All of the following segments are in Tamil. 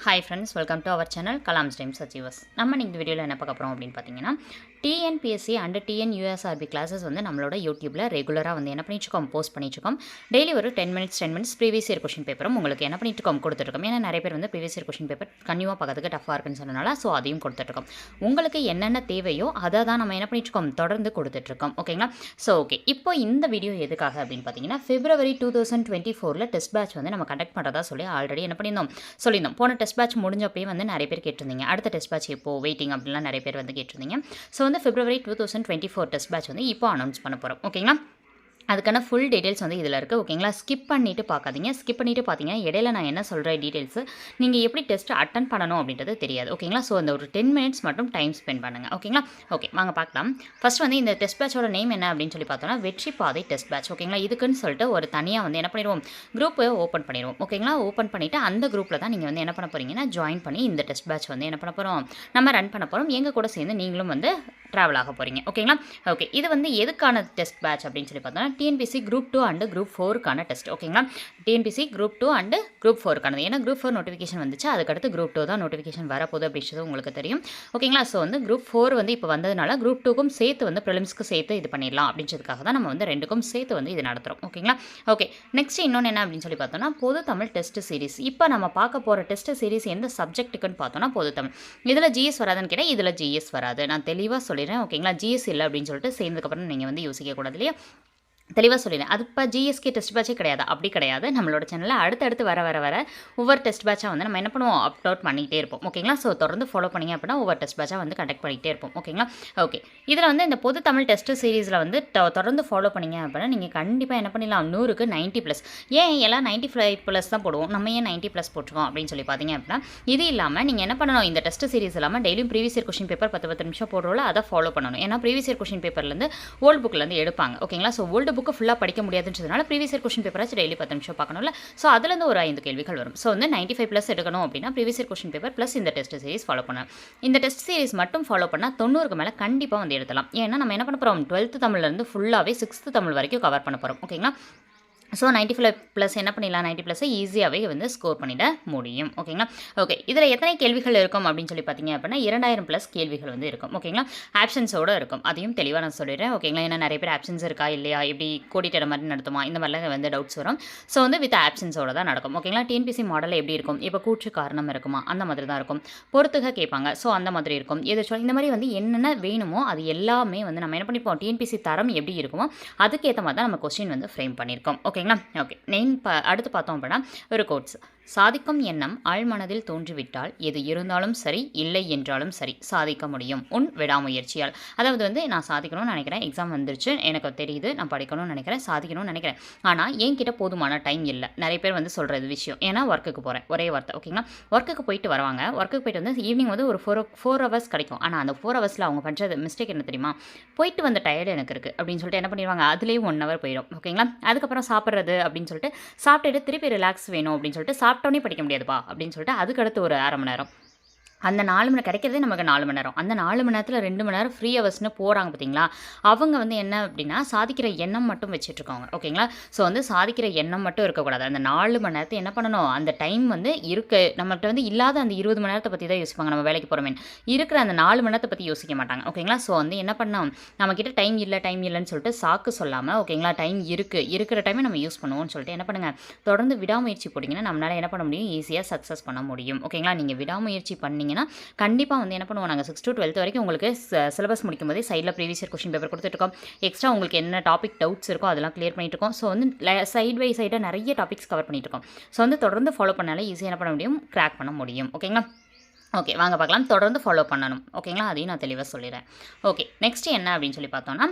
Hi friends welcome to our channel Kalam's times achievers நம்ம இந்த வீடியோவில் என்ன பார்க்க போகிறோம் அப்படின்னு பார்த்தீங்கன்னா TNPSC and TN USRB classes வந்து நம்மளோட யூடியூப்பில் ரெகுலராக வந்து என்ன பண்ணிட்டுருக்கோம்? போஸ்ட் பண்ணிட்டுருக்கோம். டெய்லி ஒரு ten minutes ten minutes previous year question பேப்பரும் உங்களுக்கு என்ன பண்ணிட்டுருக்கோம்? கொடுத்துருக்கோம் ஏன்னா நிறைய பேர் வந்து ப்ரீவியஸ் இயர் கொஷின் பேப்பர் கன்யூவாக பார்க்கறதுக்கு டஃபாக இருக்குன்னு சொன்னனால ஸோ அதையும் கொடுத்துட்ருக்கோம் உங்களுக்கு என்னென்ன தேவையோ அதை தான் நம்ம என்ன பண்ணிட்டுருக்கோம்? தொடர்ந்து கொடுத்துட்ருக்கோம் ஓகேங்களா? ஸோ ஓகே இப்போ இந்த வீடியோ எதுக்காக அப்படின்னு பார்த்தீங்கன்னா பிப்ரவரி டூ தௌசண்ட் டுவெண்ட்டி ஃபோரில் டெஸ்ட் பேட்ச் வந்து நம்ம கண்டக்ட் பண்ணுறதா சொல்லி ஆல்ரெடி என்ன பண்ணியிருந்தோம்? சொல்லியிருந்தோம். போன டெஸ்ட் பேட்ச் முடிஞ்சப்பயே வந்து நிறைய பேர் கேட்டிருந்தீங்க. அடுத்த டெஸ்ட் பேட்ச் இப்போ வெயிட்டிங் அப்படிலாம் நிறைய பேர் வந்து கேட்டிருந்தீங்க. ஸோ வந்து பிப்ரவரி two thousand twenty four test batch வந்து இப்போ அனௌன்ஸ் பண்ண போகிறோம் ஓகேங்களா அதுக்கான ஃபுல் டீட்டெயில்ஸ் வந்து இதில் இருக்குது ஓகேங்களா ஸ்கிப் பண்ணிவிட்டு பார்க்காதீங்க. ஸ்கிப் பண்ணிவிட்டு பார்த்தீங்கன்னா இடையில நான் என்ன சொல்கிற டீட்டெயில்ஸு நீங்கள் எப்படி டெஸ்ட்டு அட்டன் பண்ணணும் அப்படின்றது தெரியாது ஓகேங்களா ஸோ அந்த ஒரு டென் மினிட்ஸ் மட்டும் டைம் ஸ்பெண்ட் பண்ணுங்கள் ஓகேங்களா ஓகே வாங்க பார்க்கலாம். ஃபர்ஸ்ட் வந்து இந்த டெஸ்ட் பேட்சோட நேம் என்ன அப்படின்னு சொல்லி பார்த்தோம்னா வெற்றி பாதை டெஸ்ட் பேட்ச் ஓகேங்களா இதுக்குன்னு சொல்லிட்டு ஒரு தனியாக வந்து என்ன பண்ணிடுவோம்? குரூப்பை ஓப்பன் பண்ணிடுவோம் ஓகேங்களா ஓப்பன் பண்ணிவிட்டு அந்த குரூப்பில் தான் நீங்கள் வந்து என்ன பண்ண போகிறீங்கன்னா ஜாயின் பண்ணி இந்த டெஸ்ட் பேட்ச் வந்து என்ன பண்ண போகிறோம் நம்ம ரன் பண்ண போகிறோம் எங்கள் கூட சேர்ந்து நீங்களும் வந்து ட்ராவல் ஆக போகிறீங்க ஓகேங்களா ஓகே இது வந்து எதுக்கான டெஸ்ட் பேட்ச் அப்படின்னு சொல்லி பார்த்தோம்னா TNPC group two and group ஃபோருக்கான test ஓகேங்களா TNPC group two and group ஃபோருக்கானது ஏன்னா குரூப் ஃபோர் நோட்டிஃபிகேஷன் வந்துச்சு. அதுக்கடுத்து குரூப் டூ தான் நோட்டிஃபிகேஷன் வரப்போகுது அப்படின்றது உங்களுக்கு தெரியும். ஓகேங்களா ஸோ வந்து குரூப் ஃபோர் வந்து இப்போ வந்ததுனால குரூப் டூக்கும் சேர்த்து வந்து ப்ரிலிம்ஸ்க்கு சேர்த்து இது பண்ணிடலாம் அப்படின்றதுக்காக தான் நம்ம வந்து ரெண்டுக்கும் சேர்த்து வந்து இது நடத்துகிறோம் ஓகேங்களா ஓகே நெக்ஸ்ட் இன்னொன்று என்ன அப்படின்னு சொல்லி பார்த்தோம்னா பொது தமிழ் டெஸ்ட் சீரிஸ் இப்போ நம்ம பார்க்க போகிற டெஸ்ட் சீரிஸ் எந்த சப்ஜெக்ட்டுக்குன்னு பார்த்தோம்னா பொது தமிழ். இதில் ஜிஎஸ் வராதுன்னு கேட்டால் இதில் ஜிஎஸ் வராது. நான் தெளிவாக சொல்லிடுறேன். ஓகேங்களா ஜிஎஸ் இல்லை அப்படின்னு சொல்லிட்டு சேர்ந்ததுக்கப்புறம் நீங்கள் வந்து யோசிக்கக்கூடாது இல்லையா? தெளிவாக சொல்லிடுறேன். அது இப்போ ஜிஎஸ்கே டெஸ்ட் பேட்சே கிடையாது. அப்படி கிடையாது. நம்மளோட சேனலில் அடுத்தடுத்து வர வர வர ஒவ்வொரு டெஸ்ட் பேட்சாக வந்து நம்ம என்ன பண்ணுவோம்? அப்லோட் பண்ணிகிட்டே இருப்போம். ஓகேங்களா ஸோ தொடர்ந்து ஃபாலோ பண்ணிங்க அப்படின்னா ஒவ்வொரு டெஸ்ட் பேட்சாக வந்து கண்டக்ட் பண்ணிகிட்டே இருப்போம். ஓகேங்களா ஓகே இதில் வந்து இந்த பொது தமிழ் டெஸ்ட் சீரீஸில் வந்து தொ- தொடர்ந்து ஃபாலோ பண்ணிங்க அப்படின்னா நீங்கள் கண்டிப்பாக என்ன பண்ணிடலாம்? நூறுக்கு நைன்ட்டி ப்ளஸ் ஏன் எல்லாம் நைன்ட்டி ஃபைவ் ப்ளஸ் தான் போடுவோம்? நம்ம ஏன் நைன்ட்டி ப்ளஸ் போட்டிருக்கோம்? அப்படின்னு சொல்லி பார்த்தீங்க அப்படின்னா இது இல்லாமல் நீங்கள் என்ன பண்ணணும்? இந்த டெஸ்ட் சீரிஸ் இல்லாமல் டெய்லியும் ப்ரீவியஸ் இயர் கொஷின் பேப்பர் பத்து பத்து நிமிஷம் போடுறோம்ல அதை ஃபாலோ பண்ணணும். ஏன்னா ப்ரீவியஸ் இயர் கொஷின் பேப்பர்லேருந்து ஓல்டு புக்லேருந்து எடுப்பாங்க. ஓகேங்களா ஸோ ஓல்டு புக்கை ஃபுல்லாக படிக்க முடியாதுன்றதுனால ப்ரீவியஸ் இயர் கொஷின் பேப்பராச்சு டெய்லி பத்து நிமிஷம் பார்க்கணும்ல. ஸோ அதுலேருந்து ஒரு ஐந்து கேள்விகள் வரும். ஸோ வந்து நைன்ட்டி ஃபைவ் ப்ளஸ் எடுக்கணும் அப்படின்னா previous year question paper plus இந்த டெஸ்ட் சீரிஸ் ஃபாலோ பண்ணேன் இந்த டெஸ்ட் சீரிஸ் மட்டும் ஃபாலோ பண்ணால் தொண்ணூறுக்கு மேலே கண்டிப்பாக வந்து எடுத்தலாம் ஏன்னா நம்ம என்ன பண்ண போகிறோம் டுவெல்த்து தமிழ்லேருந்து ஃபுல்லாகவே சிக்ஸ்த்து தமிழ் வரைக்கும் கவர் பண்ண போகிறோம் ஓகேங்களா ஸோ நைன்ட்டி ஃபைவ் ப்ளஸ் என்ன பண்ணிடலாம்? நைன்ட்டி ப்ளஸ் ஈஸியாகவே வந்து ஸ்கோர் பண்ணிட முடியும். ஓகேங்களா ஓகே இதில் எத்தனை கேள்விகள் இருக்கும் அப்படின்னு சொல்லி பார்த்தீங்க அப்படின்னா இரண்டாயிரம் ப்ளஸ் கேள்விகள் வந்து இருக்கும். ஓகேங்களா ஆப்ஷன்ஸோடு இருக்கும். அதையும் தெளிவாக நான் சொல்லிடுறேன். ஓகேங்களா ஏன்னா நிறைய பேர் ஆப்ஷன்ஸ் இருக்கா? இல்லையா? எப்படி கோடிட்டர மாதிரி நடத்துமா? இந்த மாதிரிலாம் வந்து டவுட்ஸ் வரும். ஸோ வந்து வித் ஆப்ஷன்ஸோட தான் நடக்கும். ஓகேங்களா டிஎன்பிசி மாடல் எப்படி இருக்கும்? இப்போ கூற்று காரணம் இருக்குமா? அந்த மாதிரி தான் இருக்கும். பொறுத்துக கேட்பாங்க. ஸோ அந்த மாதிரி இருக்கும். எது சொல் இந்த மாதிரி வந்து என்னென்ன வேணுமோ அது எல்லாமே வந்து நம்ம என்ன பண்ணிப்போம்? டிஎன்பிசி தரம் எப்படி இருக்குமோ அதுக்கேற்ற மாதிரி தான் நம்ம கொஸ்டின் வந்து ஃப்ரேம் பண்ணியிருக்கோம். ஓகே ஓகேங்களா? ஓகே. நெயின் ப அடுத்து பார்த்தோம் அப்படின்னா ஒரு கோட்ஸ் சாதிக்கும் எண்ணம் ஆழ்மனதில் தோன்றிவிட்டால் எது இருந்தாலும் சரி இல்லை என்றாலும் சரி சாதிக்க முடியும். உன் விடாமுயற்சியால். அதாவது வந்து நான் சாதிக்கணும்னு நினைக்கிறேன். எக்ஸாம் வந்துருச்சு. எனக்கு தெரியுது. நான் படிக்கணும்னு நினைக்கிறேன். சாதிக்கணும்னு நினைக்கிறேன். ஆனால் என்கிட்ட போதுமான டைம் இல்லை. நிறைய பேர் வந்து சொல்கிறது விஷயம். ஏன்னா ஒர்க்குக்கு போகிறேன் ஒரே வார்த்தை ஓகேங்களா ஒர்க்குக்கு போயிட்டு வருவாங்க. ஒர்க்குக்கு போயிட்டு வந்து ஈவினிங் வந்து ஒரு ஃபோர் ஃபோர் ஹவர்ஸ் கிடைக்கும். ஆனால் அந்த ஃபோர் ஹவர்ஸில் அவங்க பண்ணுறது மிஸ்டேக் என்ன தெரியுமா? போயிட்டு வந்த டயர்டு எனக்கு இருக்குது அப்படின்னு சொல்லிட்டு என்ன பண்ணிடுவாங்க? அதுலேயும் ஒன் ஹவர் போயிடும். ஓகேங்களா அதுக்கப்புறம் சாப்பிட்றது அப்படின்னு சொல்லிட்டு சாப்பிட்டுட்டு திருப்பி ரிலாக்ஸ் வேணும் அப்படின்னு சொல்லிட்டு சாப்பிட்டோன்னே படிக்க முடியாதுப்பா அப்படின்னு சொல்லிட்டு அதுக்கடுத்து ஒரு அரை மணி நேரம். அந்த நாலு மணி கிடைக்கிறதே நமக்கு நாலு மணி நேரம். அந்த நாலு மணி நேரத்தில் ரெண்டு மணி நேரம் ஃப்ரீ ஹவர்ஸ்னு போகிறாங்க பார்த்தீங்களா அவங்க வந்து என்ன அப்படின்னா சாதிக்கிற எண்ணம் மட்டும் வச்சுட்ருக்காங்க ஓகேங்களா? ஸோ வந்து சாதிக்கிற எண்ணம் மட்டும் இருக்கக்கூடாது. அந்த நாலு மணி நேரத்தை என்ன பண்ணணும்? அந்த டைம் வந்து இருக்கு. நம்மகிட்ட வந்து இல்லாத அந்த இருபது மணி நேரத்தை பற்றி தான் யோசிப்பாங்க நம்ம வேலைக்கு போகிறோமே இருக்கிற அந்த நாலு மணி நேரத்தை பற்றி யோசிக்க மாட்டாங்க. ஓகேங்களா? ஸோ வந்து என்ன பண்ணோம் நம்மக்கிட்ட டைம் இல்லை டைம் இல்லைன்னு சொல்லிட்டு சாக்கு சொல்லாமல் ஓகேங்களா? டைம் இருக்குது இருக்கிற டைமே நம்ம யூஸ் பண்ணுவோம்னு சொல்லிட்டு என்ன பண்ணுங்கள் தொடர்ந்து விடாமுயற்சி போட்டிங்கன்னா நம்மளால் என்ன பண்ண முடியும்? ஈஸியாக சக்ஸஸ் பண்ண முடியும். ஓகேங்களா? நீங்கள் விடாமுயற்சி பார்த்தீங்கன்னா கண்டிப்பாக வந்து என்ன பண்ணுவோம் நாங்கள் சிக்ஸ் டு டுவெல்த் வரைக்கும் உங்களுக்கு சிலபஸ் முடிக்கும் போதே சைடில் ப்ரீவியஸ் இயர் கொஸ்டின் பேப்பர் கொடுத்துருக்கோம் எக்ஸ்ட்ரா உங்களுக்கு என்ன டாபிக் டவுட்ஸ் இருக்கோ அதெல்லாம் கிளியர் பண்ணிட்டு இருக்கோம் ஸோ வந்து சைட் பை சைடாக நிறைய டாபிக்ஸ் கவர் பண்ணிட்டுருக்கோம் ஸோ வந்து தொடர்ந்து ஃபாலோ பண்ணாலே ஈஸியாக என்ன பண்ண முடியும்? கிராக் பண்ண முடியும். ஓகேங்களா ஓகே வாங்க பார்க்கலாம் தொடர்ந்து ஃபாலோ பண்ணணும். ஓகேங்களா அதையும் நான் தெளிவாக சொல்லிடுறேன். ஓகே நெக்ஸ்ட் என்ன அப்படின்னு சொல்லி பார்த்தோன்னா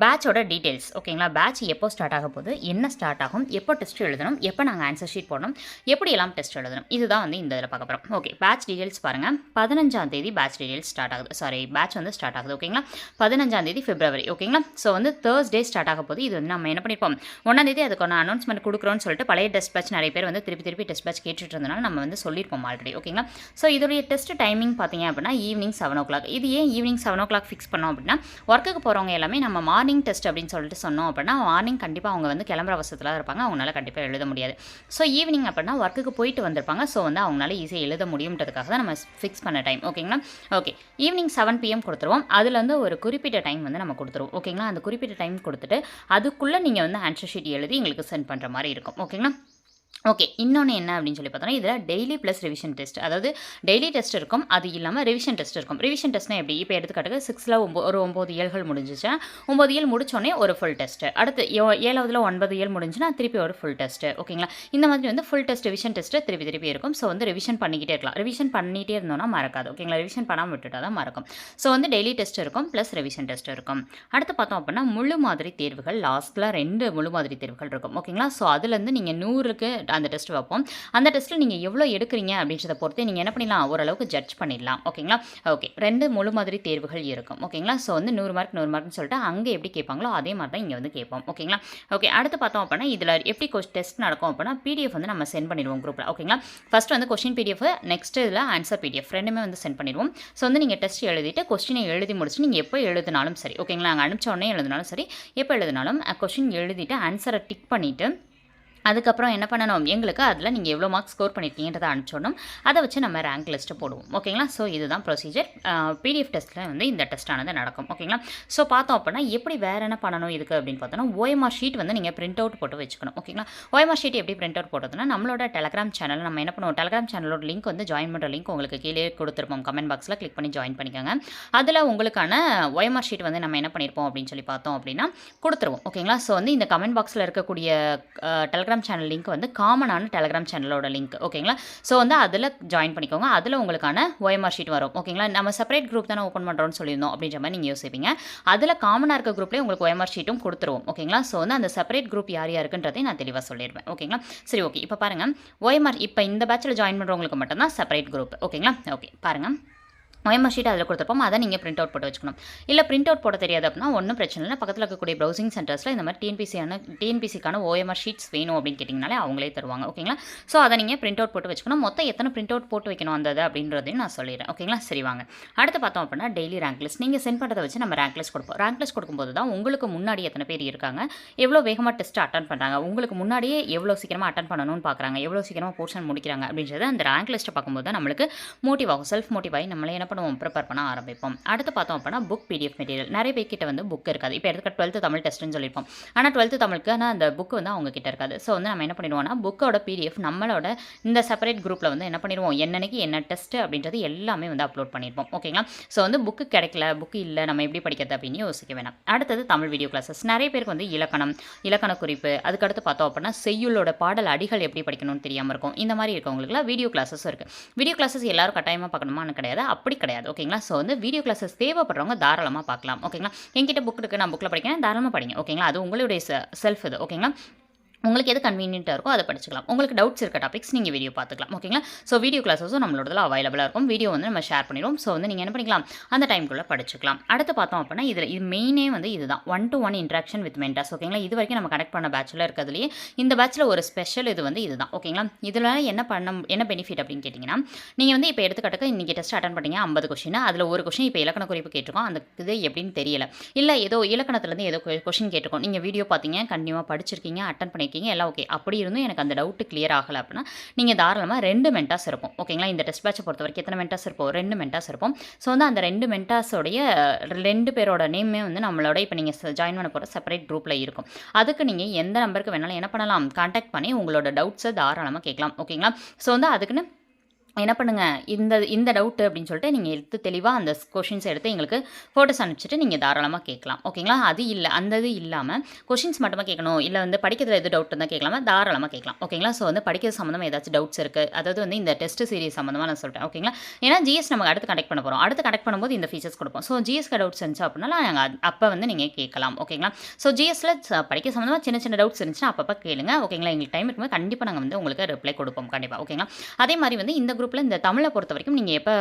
பேட்சோட டீட்டெயில்ஸ் ஓகேங்களா பேட்ச் எப்போ ஸ்டார்ட் ஆக போகுது? என்ன ஸ்டார்ட் ஆகும்? எப்போ டெஸ்ட் எழுதணும்? எப்போ நாங்கள் ஆன்சர் ஷீட் போடணும்? எப்படியெல்லாம் டெஸ்ட் எழுதணும்? இதுதான் வந்து இந்த இதில் பார்க்க போகிறோம் ஓகே பேட்ச் டீட்டெயில்ஸ் பாருங்கள் பதினஞ்சாம் தேதி பேட்ச் டீட்டெயில்ஸ் ஸ்டார்ட் ஆகுது. சாரி பேட்ச் வந்து ஸ்டார்ட் ஆகுது ஓகேங்களா பதினஞ்சாம் தேதி பிப்ரவரி ஓகேங்களா ஸோ வந்து தேர்ஸ்டே ஸ்டார்ட் ஆக போகுது. இது வந்து நம்ம என்ன பண்ணியிருப்போம் ஒன்றாம் தேதி அதுக்கான அனௌன்ஸ்மெண்ட் கொடுக்குறோன்னு சொல்லிட்டு பழைய டெஸ்ட் பேட்ச் நிறைய பேர் வந்து திருப்பி திருப்பி டெஸ்ட் பேட்ச் கேட்டுட்டு இருந்தனால நம்ம வந்து சொல்லியிருப்போம் ஆல்ரெடி ஓகேங்களா ஸோ இதோடைய டெஸ்ட் டைமிங் பார்த்தீங்க அப்படின்னா ஈவினிங் செவன் ஓ கிளாக் இது ஏன் evening seven o'clock fix பண்ணோம் அப்படின்னா ஒர்க்குக்கு போகிறவங்க எல்லாமே நம்ம மார்க் மார்னிங் டெஸ்ட் அப்படின்னு சொல்லிட்டு சொன்னோம் அப்படின்னா மார்னிங் கண்டிப்பாக அவங்க வந்து கிளம்புற அவசரத்தில் இருப்பாங்க. அவங்களால கண்டிப்பாக எழுத முடியாது. ஸோ ஈவினிங் அப்படின்னா ஒர்க்குக்கு போயிட்டு வந்திருப்பாங்க. ஸோ வந்து அவங்களால ஈஸியாக எழுத முடியுன்றதுக்காக தான் நம்ம ஃபிக்ஸ் பண்ண டைம் ஓகேங்களா ஓகே ஈவினிங் செவன் பிஎம் கொடுத்துருவோம். அதில் வந்து ஒரு குறிப்பிட்ட டைம் வந்து நம்ம கொடுத்துருவோம். ஓகேங்களா அந்த குறிப்பிட்ட டைம் கொடுத்துட்டு அதுக்குள்ளே நீங்கள் வந்து ஆன்சர் ஷீட் எழுதி எங்களுக்கு சென்ட் பண்ணுற மாதிரி இருக்கும். ஓகேங்களா ஓகே இன்னொன்று என்ன அப்படின்னு சொல்லி பார்த்தோன்னா இதில் டெய்லி ப்ளஸ் ரிவிஷன் டெஸ்ட் அதாவது டெய்லி டெஸ்ட் இருக்கும் அது இல்லாமல் ரிவிஷன் டெஸ்ட் இருக்கும். ரிவிஷன் டெஸ்ட்னா எப்படி? இப்போ எடுத்துக்காட்டுக்கு சிக்ஸில் ஒம்போ ஒரு ஒம்பது இயல்கள் முடிஞ்சிச்சு? ஒம்பது இயல் முடிச்சோடனே ஒரு ஃபுல் டெஸ்ட் அடுத்து ஏ- ஏழாவதுல ஒன்பது இயல் முடிஞ்சுன்னா திருப்பி ஒரு ஃபுல் டெஸ்ட் ஓகேங்களா இந்த மாதிரி வந்து ஃபுல் டெஸ்ட் ரிவிஷன் டெஸ்ட்டு திருப்பி திருப்பி இருக்கும். ஸோ வந்து ரிவிஷன் பண்ணிக்கிட்டே இருக்கலாம். ரிவிஷன் பண்ணிகிட்டே இருந்தோம்னா மறக்காது ஓகேங்களா ரிவிஷன் பண்ணாமல் விட்டுட்டா தான் மறக்கும். ஸோ வந்து டெய்லி டெஸ்ட் இருக்கும் ப்ளஸ் ரிவிஷன் டெஸ்ட் இருக்கும். அடுத்து பார்த்தோம் அப்படின்னா முழு மாதிரி தேர்வுகள் லாஸ்ட்டில் ரெண்டு முழு மாதிரி தேர்வுகள் இருக்கும் ஓகேங்களா ஸோ அதுலேருந்து நீங்கள் நூறுக்கு அந்த டெஸ்ட் வைப்போம். அந்த டெஸ்ட்டில் நீங்கள் எவ்வளோ எடுக்கிறீங்க அப்படின்றத பொறுத்து நீங்கள் என்ன பண்ணிடலாம்? ஓரளவுக்கு ஜட்ஜ் பண்ணிடலாம். ஓகேங்களா? ஓகே. ரெண்டு முழு மாதிரி தேர்வுகள் இருக்கும். ஓகேங்களா? ஸோ வந்து நூறு மார்க் நூறு மார்க்னு சொல்லிட்டு அங்கே எப்படி கேட்பாங்களோ அதே மாதிரி தான் இங்கே வந்து கேட்போம். ஓகேங்களா? ஓகே. அடுத்து பார்த்தோம் அப்படின்னா இதில் எப்படி டெஸ்ட் நடக்கும் அப்படின்னா பிடிஎஃப் வந்து நம்ம சென்ட் பண்ணிடுவோம் குரூப்பில் ஓகேங்களா? ஃபர்ஸ்ட் வந்து கொஸ்டின் பிடிஎஃப் நெக்ஸ்ட் இதில் ஆன்சர் பிடிஎஃப் ரெண்டுமே வந்து சென்ட் பண்ணிடுவோம். ஸோ வந்து நீங்கள் டெஸ்ட் எழுதிட்டு கொஸ்டினை எழுதி முடிச்சு நீங்கள் எப்போ எழுதினாலும் சரி. ஓகேங்களா? நாங்கள் அனுப்பிச்ச உடனே எழுதினாலும் சரி. எப்போ எழுதினாலும் கொஸ்டின் எழுதிட்டு ஆன்சரை டிக் பண்ணிவிட்டு அதுக்கப்புறம் என்ன பண்ணணும்? எங்களுக்கு அதில் நீங்கள் எவ்வளோ மார்க் ஸ்கோர் பண்ணியிருக்கீங்கன்றதை அனுப்பிச்சோடணும் அதை வச்சு நம்ம ரேங்க் லிஸ்ட்டு போடுவோம். ஓகேங்களா ஸோ இதுதான் ப்ரொசீஜர் பிடிஎஃப் டெஸ்ட்டில் வந்து இந்த டெஸ்ட்டானது நடக்கும். ஓகேங்களா ஸோ பார்த்தோம் அப்படின்னா எப்படி வேறு என்ன பண்ணணும் இதுக்கு அப்படின்னு பார்த்தோன்னா ஓஎம்ஆர் ஷீட் வந்து நீங்கள் பிரிண்ட் அவுட் போட்டு வச்சுக்கணும். ஓகேங்களா ஓஎம்ஆர் ஷீட் எப்படி பிரிண்ட் அவுட் போட்டதுன்னா நம்மளோட டெலகிராம் சேனல் நம்ம என்ன பண்ணுவோம்? டெலகிராம் சேனலோட லிங்க் வந்து ஜாயின் பண்ணுற லிங்க் உங்களுக்கு கீழே கொடுத்துருப்போம். கமெண்ட் பாக்ஸில் கிளிக் பண்ணி ஜாயின் பண்ணிக்கோங்க. அதில் உங்களுக்கான OMR ஷீட் வந்து நம்ம என்ன பண்ணியிருப்போம் அப்படின்னு சொல்லி பார்த்தோம் அப்படின்னா கொடுத்துருவோம். ஓகேங்களா ஸோ வந்து இந்த கமெண்ட் பாக்ஸில் இருக்கக்கூடிய டெலகிராம் சேனல் லிங்க் வந்து காமனான டெலகிராம் சேனலோட லிங்க் ஓகேங்களா ஸோ வந்து அதில் ஜாயின் பண்ணிக்கோங்க. அதில் உங்களுக்கான OMR ஷீட் வரும். ஓகேங்களா நம்ம செப்பரேட் குரூப் தானே ஓப்பன் பண்ணுறோம்னு சொல்லியிருந்தோம் அப்படின்ற மாதிரி நீங்கள் யோசிப்பீங்க. அதில் காமனாக இருக்க குரூப்லேயே உங்களுக்கு ஓஎம்ஆர் ஷீட்டும் கொடுத்துருவோம். ஓகேங்களா ஸோ வந்து அந்த செப்பரேட் குரூப் யார் யாருக்குன்றதை நான் தெளிவாக சொல்லிடுவேன். ஓகேங்களா சரி ஓகே இப்போ பாருங்கள் ஓஎம்ஆர் இப்போ இந்த பேட்சில் ஜாயின் பண்ணுறவங்களுக்கு மட்டும்தான் செப்பரேட் குரூப் ஓகேங்களா ஓகே பாருங்கள் ஒயமர் ஷீட் அதில் கொடுத்துருப்போம் அதை நீங்கள் பிரிண்ட் அவுட் போட்டு வச்சுக்கணும். இல்லை பிரிண்ட் அவுட் போட தெரியாது அப்படின்னா ஒன்றும் பிரச்சனை இல்லை. பக்கத்தில் இருக்கக்கூடிய ப்ரௌசிங் சென்டர்ஸில் இந்த மாதிரி டிஎன்பிசியான டிஎன்பிசிக்கான ஓஎம்ஆர் ஷீட்ஸ் வேணும் அப்படின்னு கேட்டிங்கனாலே அவங்களே தருவாங்க. ஓகேங்களா ஸோ அதை நீங்கள் பிரிண்ட் அவுட் போட்டு வச்சுக்கணும். மொத்தம் எத்தனை பிரிண்ட் அவுட் போட்டு வைக்கணும் அந்த அப்படின்றதையும் நான் சொல்லிடுறேன். ஓகேங்களா சரி வாங்க. அடுத்து பார்த்தோம் அப்படின்னா டெய்லி ரேங்க் லிஸ்ட் நீங்கள் சென்ட் பண்ணுறதை வச்சு நம்ம ரேங்க் லிஸ்ட் கொடுப்போம். ரேங்க் லிஸ்ட் கொடுக்கும்போது தான் உங்களுக்கு முன்னாடி எத்தனை பேர் இருக்காங்க எவ்வளோ வேகமாக டெஸ்ட் அட்டன் பண்ணுறாங்க உங்களுக்கு முன்னாடியே எவ்வளோ சீக்கிரமாக அட்டன் பண்ணணும்னு பார்க்குறாங்க எவ்வளோ சீக்கிரமாக போர்ஷன் முடிக்கிறாங்க அப்படின்றது அந்த ரேங்க் லிஸ்ட்டை பார்க்கும்போது தான் நம்மளுக்கு மோட்டிவ் ஆகும். செல்ஃப் மோட்டிவ் ஆகி நம்மளே என்ன பண்ணுவோம் ப்ரிப்பேர் பண்ண ஆரம்பிப்போம். அடுத்து பார்த்தோம் அப்படின்னா புக் பிடிஎஃப் மெட்டீரியல் நிறைய பேர்கிட்ட வந்து புக் இருக்காது. இப்போ எடுத்துக்க டுவெல்த்து தமிழ் டெஸ்ட்டுன்னு சொல்லியிருப்போம். ஆனால் டுவெல்த்து தமிழுக்கான அந்த புக் வந்து அவங்க கிட்ட இருக்காது. ஸோ வந்து நம்ம என்ன பண்ணிடுவோம்னா புக்கோட பிடிஎஃப் நம்மளோட இந்த செப்பரேட் குரூப்பில் வந்து என்ன பண்ணிடுவோம்? என்னன்னைக்கு என்ன டெஸ்ட் அப்படின்றது எல்லாமே வந்து அப்லோட் பண்ணியிருப்போம் ஓகேங்களா ஸோ வந்து புக்கு கிடைக்கல புக்கு இல்லை நம்ம எப்படி படிக்கிறது அப்படின்னு யோசிக்க வேணாம். அடுத்தது தமிழ் வீடியோ கிளாஸஸ் நிறைய பேருக்கு வந்து இலக்கணம் இலக்கண குறிப்பு அதுக்கடுத்து பார்த்தோம் அப்படின்னா செய்யுளோட பாடல் அடிகள் எப்படி படிக்கணும்னு தெரியாமல் இருக்கும். இந்த மாதிரி இருக்கவங்களுக்குலாம் வீடியோ கிளாஸஸ் இருக்குது வீடியோ கிளாஸஸ் எல்லாரும் கட்டாயமாக பார்க்கணுமான்னு கிடையாது. அப்படி கிடையாது ஓகேங்களா ஸோ வந்து வீடியோ கிளாஸஸ் தேவைப்படுறவங்க தாராளமாக பார்க்கலாம் ஓகேங்களா என்கிட்ட புக் இருக்குது நான் புக்கில் படிக்கிறேன் தாராளமாக படிங்க ஓகேங்களா அது உங்களுடைய செல்ஃப் இது ஓகேங்களா உங்களுக்கு எது கன்வீனியண்ட்டாக இருக்கோ அதை படிச்சுக்கலாம். உங்களுக்கு டவுட்ஸ் இருக்க டாபிக்ஸ் நீங்கள் வீடியோ பார்த்துக்கலாம். ஓகேங்களா ஸோ வீடியோ கிளாஸஸும் நம்மளோட அவைலபிளாக இருக்கும். வீடியோ வந்து நம்ம ஷேர் பண்ணிடுவோம். ஸோ வந்து நீங்கள் என்ன பண்ணிக்கலாம்? அந்த டைம்குள்ளே படிச்சுக்கலாம். அடுத்து பார்த்தோம் அப்படின்னா இதில் இது மெயினே வந்து இதுதான் one to one interaction with mentors ஓகேங்களா இது வரைக்கும் நம்ம கனெக்ட் பண்ண பேச்சில் இருக்கிறதுலையே இந்த பேச்சில் ஒரு ஸ்பெஷல் இது வந்து இதுதான் ஓகேங்களா இதில் என்ன பண்ண என்ன பெனிஃபிட் அப்படின்னு கேட்டிங்கன்னா நீங்கள் வந்து இப்போ எடுத்துக்காட்டுக்கு இன்றைக்கி டெஸ்ட் அட்டன் பண்ணீங்க ஐம்பது கொஷின் அதில் ஒரு கொஷின் இப்போ இலக்கண குறிப்பு கேட்டிருக்கோம். அந்த இது எப்படின்னு தெரியல. இல்லை ஏதோ இலக்கணத்துலேருந்து ஏதோ கொஷின் கேட்டிருக்கோம். நீங்கள் வீடியோ பார்த்தீங்க கண்டிப்பாக படிச்சிருக்கீங்க அட்டன் பண்ணியிருக்கீங்க. எல்லாம் ஓகே அப்படி இருந்தும் எனக்கு அந்த டவுட்டு கிளியர் ஆகலை அப்படின்னா நீங்கள் தாராளமாக ரெண்டு மென்டாஸ் இருப்போம். ஓகேங்களா இந்த டெஸ்ட் பேட்சை பொறுத்த வரைக்கும் எத்தனை மென்டாஸ் இருப்போம்? ரெண்டு மென்டாஸ் இருப்போம். ஸோ வந்து அந்த ரெண்டு மென்டாஸோடைய ரெண்டு பேரோட நேமே வந்து நம்மளோட இப்போ நீங்கள் ஜாயின் பண்ண போகிற செப்பரேட் குரூப்பில் இருக்கும். அதுக்கு நீங்கள் எந்த நம்பருக்கு வேணாலும் என்ன பண்ணலாம்? கான்டாக்ட் பண்ணி உங்களோட டவுட்ஸை தாராளமாக கேட்கலாம். ஓகேங்களா ஸோ வந்து அதுக்குன்னு என்ன பண்ணுங்கள் இந்த இந்த டவுட்டு அப்படின்னு சொல்லிட்டு நீங்கள் எடுத்து தெளிவாக அந்த கொஷின்ஸ் எடுத்து எங்களுக்கு ஃபோட்டோஸ் அனுப்பிச்சிட்டு நீங்கள் தாராளமாக கேட்கலாம். ஓகேங்களா அது இல்லை அந்த இது இல்லாமல் கொஷின்ஸ் மட்டுமா கேட்கணும்? இல்லை வந்து படிக்கிறதுல எது டவுட் இருந்தால் கேட்கலாமா? தாராளமாக கேட்கலாம். ஓகேங்களா ஸோ வந்து படிக்கிறது சம்மந்தமாக ஏதாச்சும் டவுட்ஸ் இருக்குது அதாவது வந்து இந்த டெஸ்ட் சீரிஸ் சம்மந்தமாக நான் சொல்கிறேன் ஓகேங்களா ஏன்னா ஜிஎஸ் நம்ம அடுத்து கனெக்ட் பண்ண போகிறோம் அடுத்து கனெக்ட் பண்ணும்போது இந்த ஃபீச்சர்ஸ் கொடுப்போம். ஸோ ஜிஎஸ்க்கு டவுட்ஸ் இருந்துச்சு அப்படின்னா நாங்கள் அப்போ வந்து நீங்கள் கேட்கலாம். ஓகேங்களா ஸோ ஜிஎஸ்ல படிக்க சம்மந்தமாக சின்ன சின்ன டவுட்ஸ் இருந்துச்சுன்னா அப்பப்போ கேளுங்க. ஓகேங்களா எங்களுக்கு டைம் இருக்கும்போது கண்டிப்பாக நாங்கள் வந்து உங்களுக்கு ரிப்ளை கொடுப்போம். கண்டிப்பாக ஓகேங்களா அதே மாதிரி வந்து இந்த குரூப்பில் இந்த தமிழை பொறுத்த வரைக்கும் நீங்கள் எப்போ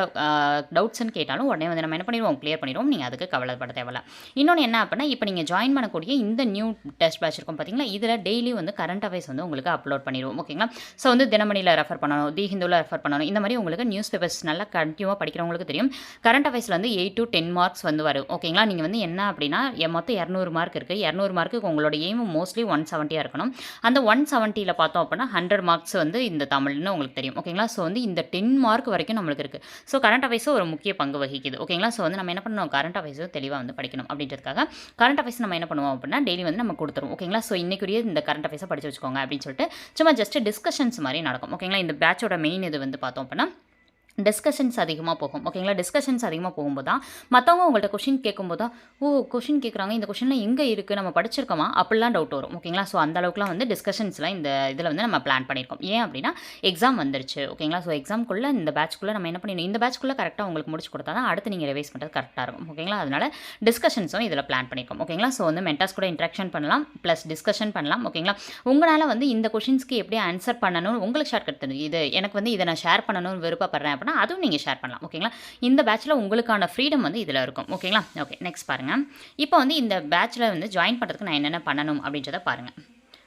டவுட்ஸ்ன்னு கேட்டாலும் உடனே வந்து நம்ம என்ன பண்ணிடுவோம்? கிளியர் பண்ணிடுவோம். நீங்கள் அதுக்கு கவலைப்பட தேவையில்ல. இன்னொன்று என்ன அப்படின்னா இப்போ நீங்கள் ஜாயின் பண்ணக்கூடிய இந்த நியூ டெஸ்ட் பேட்ச் இருக்கும் பார்த்தீங்களா இதில் டெய்லி வந்து கரண்ட் அஃபேர்ஸ் வந்து உங்களுக்கு அப்லோட் பண்ணிடுவோம். ஓகேங்களா ஸோ வந்து தினமணியில் ரெஃபர் பண்ணணும் தி ஹிந்துவில் ரெஃபர் பண்ணணும். இந்த மாதிரி உங்களுக்கு நியூஸ் பேப்பர்ஸ் நல்லா கண்டினியூவாக படிக்கிறவங்களுக்கு தெரியும். கரண்ட் அஃபேர்ஸில் வந்து எயிட் டு டென் மார்க்ஸ் வந்து வரும். ஓகேங்களா நீங்கள் வந்து என்ன அப்படின்னா மொத்தம் இரநூறு மார்க் இருக்குது இரநூறு மார்க்குக்கு உங்களோட எய்மும் மோஸ்ட்லி ஒன் செவன்ட்டியாக இருக்கணும். அந்த ஒன் செவன்ட்டியில் பார்த்தோம் அப்படின்னா ஹண்ட்ரட் மார்க்ஸ் வந்து இந்த தமிழ்னு உங்களுக்கு தெரியும். ஓகேங்களா ஸோ வந்து இந்த டென் மார்க் வரைக்கும் நம்மளுக்கு இருக்குது ஸோ கரண்ட் அஃபேர்ஸும் ஒரு முக்கிய பங்கு வகிக்குது. ஓகேங்களா ஸோ வந்து நம்ம என்ன பண்ணணும்? கரண்ட் அஃபேர்ஸும் தெளிவாக வந்து படிக்கணும் அப்படின்றதுக்காக கரண்ட் அஃபேர்ஸ் நம்ம என்ன பண்ணுவோம் அப்படின்னா டெய்லி வந்து நம்ம கொடுத்துருவோம். ஓகேங்களா ஸோ இன்றைக்குரிய இந்த கரண்ட் அஃபேர்ஸை படிச்சு வச்சுக்கோங்க அப்படின்னு சொல்லிட்டு சும்மா ஜஸ்ட் டிஸ்கஷன்ஸ் மாதிரி நடக்கும். ஓகேங்களா இந்த பேட்சோட மெயின் இது வந்து பார்த்தோம் அப்படின்னா டிஸ்கஷன்ஸ் அதிகமாக போகும். ஓகேங்களா டிஸ்கஷன்ஸ் அதிகமாக போகும்போது தான் மற்றவங்க உங்கள்கிட்ட கொஷின் கேட்கும்போது தான் ஓ கொஷின் கேட்குறாங்க. இந்த கொஷின்லாம் எங்கே இருக்குது நம்ம படிச்சிருக்கோமா? அப்படிலாம் டவுட் வரும். ஓகேங்களா ஸோ அந்த அளவுக்குலாம் வந்து டிஸ்கஷன்ஸ்லாம் இந்த இதில் வந்து நம்ம பிளான் பண்ணியிருக்கோம். ஏன் அப்படின்னா எக்ஸாம் வந்துருச்சு. ஓகேங்களா ஸோ எக்ஸாம்குள்ளே இந்த பேட்ச்குள்ளே நம்ம என்ன பண்ணிடணும்? இந்த பேட்ச்குள்ளே கரெக்டாக உங்களுக்கு முடிச்சு கொடுத்தா தான் அடுத்து நீங்கள் ரிவைஸ் பண்ணுறது கரெக்டாக இருக்கும். ஓகேங்களா அதனால் டிஸ்கஷன்ஸும் இதில் பிளான் பண்ணியிருக்கோம். ஓகேங்களா ஸோ வந்து மென்டாஸ் கூட இன்ட்ராக்ஷன் பண்ணலாம். ப்ளஸ் டிஸ்கஷன் பண்ணலாம். ஓகேங்களா உங்களால் வந்து இந்த கொஷின்ஸ்க்கு எப்படி ஆன்சர் பண்ணணும்னு உங்களுக்கு ஷார்ட் கட் தெரியும் இது எனக்கு வந்து இதை நான் ஷேர் பண்ணணும்னு விருப்பப்படுறேன் அப்படின்னா அதுவும் நீங்கள் ஷேர் பண்ணலாம். ஓகேங்களா இந்த பேட்ச்சில் உங்களுக்கான ஃப்ரீடம் வந்து இதில் இருக்கும். ஓகேங்களா ஓகே நெக்ஸ்ட் பாருங்கள் இப்போ வந்து இந்த பேட்சில் வந்து ஜாயின் பண்ணுறதுக்கு நான் என்னென்ன பண்ணணும் அப்படின்றத பாருங்கள்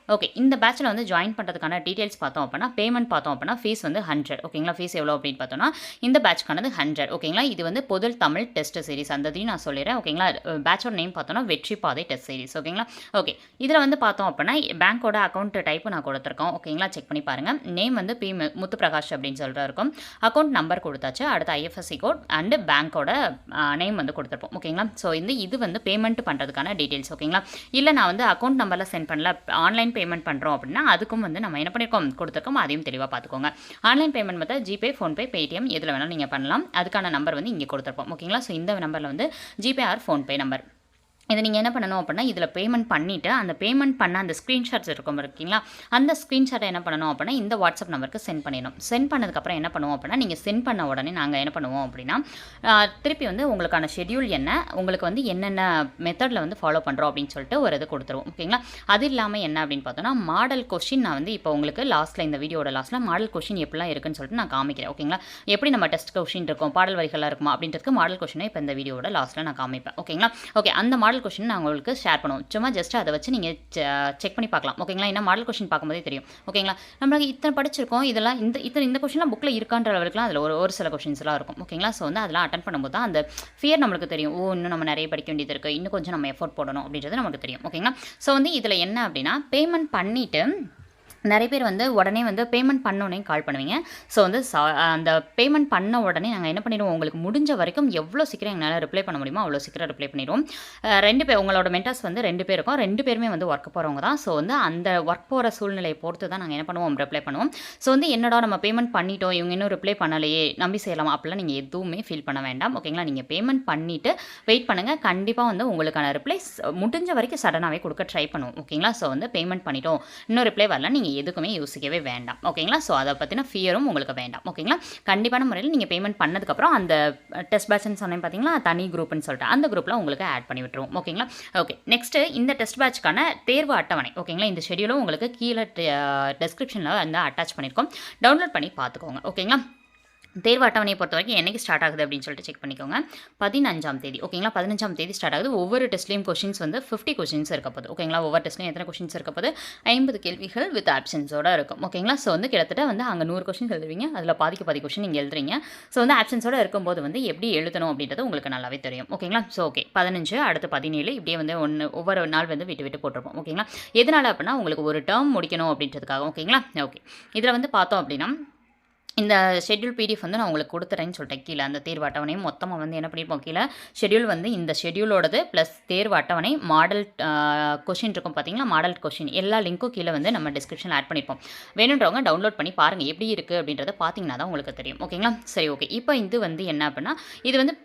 ஓகே இந்த பேட்சில் வந்து ஜாயின் பண்ணுறதுக்கான டீட்டெயில்ஸ் பார்த்தோம் அப்படின்னா பேமெண்ட் பார்த்தோம் அப்படின்னா ஃபீஸ் வந்து ஹண்ட்ரட் ஓகேங்களா ஃபீஸ் எவ்வளோ அப்படின்னு பார்த்தோம்னா இந்த பேட்ச்க்கானது ஹண்ட்ரட் ஓகேங்களா இது வந்து பொதுல் தமிழ் டெஸ்ட் சீரிஸ் அந்த இதையும் நான் சொல்லிடுறேன். ஓகேங்களா பேட்சோட நேம் பார்த்தோம்னா வெற்றி பாதை டெஸ்ட் சீரிஸ் ஓகேங்களா ஓகே இதில் வந்து பார்த்தோம் அப்படின்னா பேங்க்கோட அக்கௌண்ட் டைப்பு நான் கொடுத்துருக்கோம். ஓகேங்களா செக் பண்ணி பாருங்கள் நேம் வந்து பி மு- முத்துப்பிரகாஷ் அப்படின்னு சொல்கிற இருக்கும் அக்கௌண்ட் நம்பர் கொடுத்தாச்சு. அடுத்து ஐஎஃப்எஸ்சி கோட் அண்டு பேங்க்கோட நேம் வந்து கொடுத்துருப்போம். ஓகேங்களா ஸோ இந்த இது வந்து பேமெண்ட் பண்ணுறதுக்கான டீட்டெயில்ஸ் ஓகேங்களா இல்லை நான் வந்து அக்கௌண்ட் நம்பரில் சென்ட் பண்ணல. ஆன்லைன் பேமெண்ட் பண்ணுறோம் அப்படின்னா அதுக்கும் வந்து நம்ம என்ன பண்ணியிருக்கோம் கொடுத்துருக்கோம். அதையும் தெளிவாக பார்த்துக்கோங்க. Online payment method GPay PhonePe Paytm எதில் வேணாலும் நீங்கள் பண்ணலாம். அதுக்கான நம்பர் வந்து இங்கே கொடுத்துருப்போம். ஓகேங்களா ஸோ இந்த நம்பரில் வந்து ஜிபே ஆர் ஃபோன்பே நம்பர் இதை நீங்கள் என்ன பண்ணணும் அப்படின்னா இதில் பேமெண்ட் பண்ணிவிட்டு அந்த பேமெண்ட் பண்ண அந்த ஸ்க்ரீன்ஷாட்ஸ் இருக்கும் இருக்கீங்களா அந்த ஸ்க்ரீன்ஷாட்டை என்ன பண்ணணும் அப்படின்னா இந்த வாட்ஸ்அப் நம்பருக்கு சென்ட் பண்ணிடணும். சென்ட் பண்ணதுக்கப்புறம் என்ன பண்ணுவோம் அப்படின்னா நீங்கள் சென்ட் பண்ண உடனே நாங்கள் என்ன பண்ணுவோம் அப்படின்னா திருப்பி வந்து உங்களுக்கான ஷெட்யூல் என்ன உங்களுக்கு வந்து என்னென்ன மெத்தடில் வந்து ஃபாலோ பண்ணுறோம் அப்படின்னு சொல்லிட்டு ஒரு இது கொடுத்துருவோம். ஓகேங்களா? அது இல்லாமல் என்ன அப்படின்னு பார்த்தோன்னா மாடல் கொஷின் நான் வந்து இப்போ உங்களுக்கு லாஸ்ட்டில் இந்த வீடியோட லாஸ்ட்டில் மாடல் கொஷின் எப்படிலாம் இருக்குன்னு சொல்லிட்டு நான் காமிக்கிறேன். ஓகேங்களா? எப்படி நம்ம டெஸ்ட் கொஷின் இருக்கும் பாடல் வரிகளாக இருக்குமா அப்படின்றதுக்கு மாடல் கொஷினை இப்போ இந்த வீடியோட லாஸ்ட்டில் நான் காமிப்பேன். ஓகேங்களா? ஓகே அந்த மாடல் கொஷின் நான் உங்களுக்கு ஷேர் பண்ணுவோம். சும்மா ஜஸ்ட் அதை வச்சு நீங்கள் செக் பண்ணி பார்க்கலாம். ஓகேங்களா ஏன்னா மாடல் கொஷின் பார்க்கும்போதே தெரியும். ஓகேங்களா நம்மளுக்கு இத்தனை படிச்சிருக்கோம். இதெல்லாம் இந்த இத்தனை இந்த கொஷின்லாம் புக்கில் இருக்கான்ற அளவுக்குலாம் அதில் ஒரு ஒரு சில கொஷின்ஸ்லாம் இருக்கும். ஓகேங்களா ஸோ வந்து அதெல்லாம் அட்டன் பண்ணும்போது தான் அந்த ஃபியர் நம்மளுக்கு தெரியும். ஓ இன்னும் நம்ம நிறைய படிக்க வேண்டியது இருக்குது இன்னும் கொஞ்சம் நம்ம எஃபோர்ட் போடணும் அப்படின்றது நமக்கு தெரியும். ஓகேங்களா ஸோ வந்து இதில் என்ன அப்படின்னா பேமெண்ட் பண்ணிவிட்டு நிறைய பேர் வந்து உடனே வந்து பேமெண்ட் பண்ணோடனே கால் பண்ணுவீங்க. ஸோ வந்து சா- அந்த பேமெண்ட் பண்ண உடனே நாங்கள் என்ன பண்ணிடுவோம்? உங்களுக்கு முடிஞ்ச வரைக்கும் எவ்வளோ சீக்கிரம் எங்களால் ரிப்ளை பண்ண முடியுமோ அவ்வளோ சீக்கிரம் ரிப்ளை பண்ணிடுவோம். ரெண்டு பேர் உங்களோட மென்டர்ஸ் வந்து ரெண்டு பேர் இருக்கும். ரெண்டு பேருமே வந்து ஒர்க் போகிறவங்க தான். ஸோ வந்து அந்த ஒர்க் போகிற சூழ்நிலையை பொறுத்து தான் நாங்கள் என்ன பண்ணுவோம்? ரிப்ளை பண்ணுவோம். ஸோ வந்து என்னடா நம்ம பேமெண்ட் பண்ணிட்டோம் இவங்க இன்னும் ரிப்ளை பண்ணலையே நம்பி செய்யலாம்? அப்படிலாம் நீங்கள் எதுவுமே ஃபீல் பண்ண வேண்டாம். ஓகேங்களா நீங்கள் பேமெண்ட் பண்ணிவிட்டு வெயிட் பண்ணுங்கள் கண்டிப்பாக வந்து உங்களுக்கான ரிப்ளை முடிஞ்ச வரைக்கும் சடனாகவே கொடுக்க ட்ரை பண்ணுவோம். ஓகேங்களா ஸோ வந்து பேமெண்ட் பண்ணிட்டோம். இன்னும் ரிப்ளை வரல. நீங்கள் எதுக்குமே யோசிக்கவே வேண்டாம். ஓகேங்களா? ஸோ அதை பற்றின ஃபியரும் உங்களுக்கு வேண்டாம். ஓகேங்களா? கண்டிப்பான முறையில் நீங்கள் பேமெண்ட் பண்ணதுக்கப்புறம் அந்த டெஸ்ட் பேட்ச்னு சொன்னேன் பார்த்தீங்களா தனி குரூப்னு சொல்லிட்டு. அந்த குரூப்பில் உங்களுக்கு ஆட் பண்ணி விட்டுருவோம். ஓகேங்களா? ஓகே நெக்ஸ்ட்டு இந்த டெஸ்ட் பேட்ச்க்கான தேர்வு அட்டவணை. ஓகேங்களா? இந்த ஷெடியூலும் உங்களுக்கு கீழே டெஸ்கிரிப்ஷனில் வந்து அட்டாச் பண்ணியிருக்கோம் டவுன்லோட் பண்ணி பார்த்துக்கோங்க ஓகேங்களா? தேர்வு அட்டவணையை பொறுத்த வரைக்கும் என்னைக்கு ஸ்டார்ட் ஆகுது அப்படின்னு சொல்லிட்டு செக் பண்ணிக்கோங்க. பதினஞ்சாம் தேதி. ஓகேங்களா பதினஞ்சாம் தேதி ஸ்டார்ட் ஆகுது. ஒவ்வொரு டெஸ்ட்லேயும் கொஷின்ஸ் வந்து ஃபிஃப்டி கொஷின்ஸ் இருக்க போகுது. ஓகேங்களா ஒவ்வொரு டெஸ்ட்லையும் எத்தனை கொஷின்ஸ் இருக்க போகுது? ஐம்பது கேள்விகள் வித் ஆப்ஷன்ஸோட இருக்கும். ஓகேங்களா ஸோ வந்து கிட்டத்தட்ட வந்து அங்கே நூறு கொஷின்ஸ் எழுதுவீங்க. அதில் பாதிக்கு பாதி கொஷின் நீங்கள் எழுதுறீங்க. ஸோ வந்து ஆப்ஷன்ஸோட இருக்கும்போது வந்து எப்படி எழுதணும் அப்படின்றது உங்களுக்கு நல்லாவே தெரியும். ஓகேங்களா ஸோ ஓகே பதினஞ்சு அடுத்து பதினேழு இப்படியே வந்து ஒன்று ஒவ்வொரு நாள் வந்து விட்டு விட்டு போட்டிருப்போம். ஓகேங்களா எதனால் அப்படின்னா உங்களுக்கு ஒரு டேர்ம் முடிக்கணும் அப்படின்றதுக்காக. ஓகேங்களா ஓகே இதில் வந்து பார்த்தோம் அப்படின்னா இந்த ஷெட்யூல் பிடிஎஃப் வந்து நான் உங்களுக்கு கொடுத்துறேன்னு சொல்லிட்டேன். கீழே அந்த தேர்வு அட்டவணையும் மொத்தமாக வந்து என்ன பண்ணியிருப்போம் கீழே ஷெட்யூல் வந்து இந்த ஷெட்யூலோடது ப்ளஸ் தேர்வு அட்டவணை மாடல் கொஷின் இருக்கும் பார்த்தீங்களா மாடல் கொஷின் எல்லா லிங்க்கும் கீழே வந்து நம்ம டிஸ்கிரிப்ஷனில் ஆட் பண்ணியிருப்போம் வேணுன்றவங்க டவுன்லோட் பண்ணி பாருங்கள் எப்படி இருக்குது அப்படின்றத பார்த்தீங்கன்னா தான் உங்களுக்கு தெரியும். ஓகேங்களா சரி ஓகே இப்போ இது வந்து என்ன அப்படின்னா இது வந்து